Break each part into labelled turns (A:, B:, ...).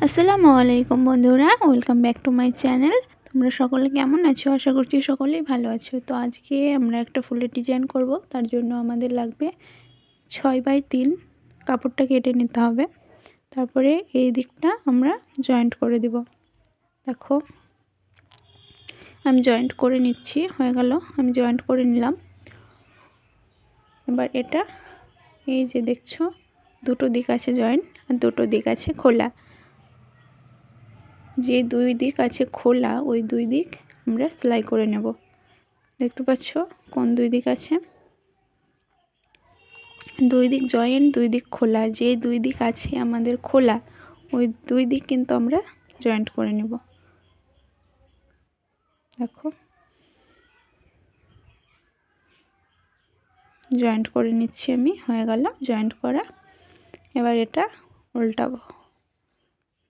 A: আসসালামু আলাইকুম বন্ধুরা welcome back to my channel তোমরা সকলে কেমন আছো? আশা করছি সকলেই ভালো আছো। তো আজকে আমরা একটা ফুলের ডিজাইন করব, তার জন্য আমাদের লাগবে ছয় বাই তিন কাপড়টা কেটে নিতে হবে। তারপরে এই দিকটা আমরা জয়েন্ট করে দিব। দেখো, আমি জয়েন্ট করে নিচ্ছি, হয়ে গেল, আমি জয়েন্ট করে নিলাম। এবার এটা, এই যে দেখছ, দুটো দিক আছে জয়েন্ট আর দুটো দিক আছে খোলা। যে দুই দিক আছে খোলা, ওই দুই দিক আমরা সেলাই করে নেব। দেখতে পাচ্ছ কোন দুই দিক আছে? দুই দিক জয়েন্ট, দুই দিক খোলা। যে দুই দিক আছে আমাদের খোলা, ওই দুই দিক কিন্তু আমরা জয়েন্ট করে নেব। দেখো। জয়েন্ট করে নিচ্ছি আমি, হয়ে গেল জয়েন্ট করা। এবার এটা উল্টাবো।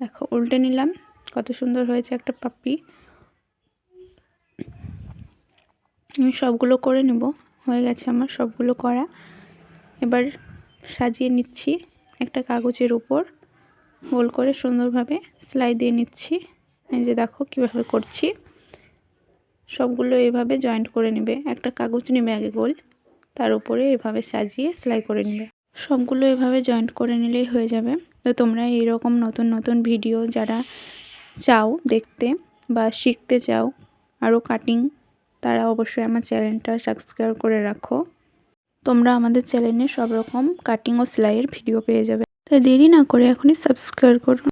A: দেখো, উল্টে নিলাম। কত সুন্দর হয়েছে একটা পাপি আমি সবগুলো করে নেব। হয়ে গেছে আমার সবগুলো করা। এবার সাজিয়ে নিচ্ছি একটা কাগজের উপর। গোল করে সুন্দরভাবে সেলাই দিয়ে নিচ্ছি। এই যে দেখো কীভাবে করছি। সবগুলো এভাবে জয়েন্ট করে নেবে। একটা কাগজ নেবে আগে গোল, তার উপরে এভাবে সাজিয়ে সেলাই করে নেবে। সবগুলো এভাবে জয়েন্ট করে নিলেই হয়ে যাবে। তো তোমরা এইরকম নতুন নতুন ভিডিও যারা চাও দেখতে বা শিখতে চাও, আরও কাটিং তারা অবশ্যই আমার চ্যানেলটা সাবস্ক্রাইব করে রাখো। তোমরা আমাদের চ্যানেলে সব রকম কাটিং ও সেলাইয়ের ভিডিও পেয়ে যাবে। তাই দেরি না করে এখনই সাবস্ক্রাইব করুন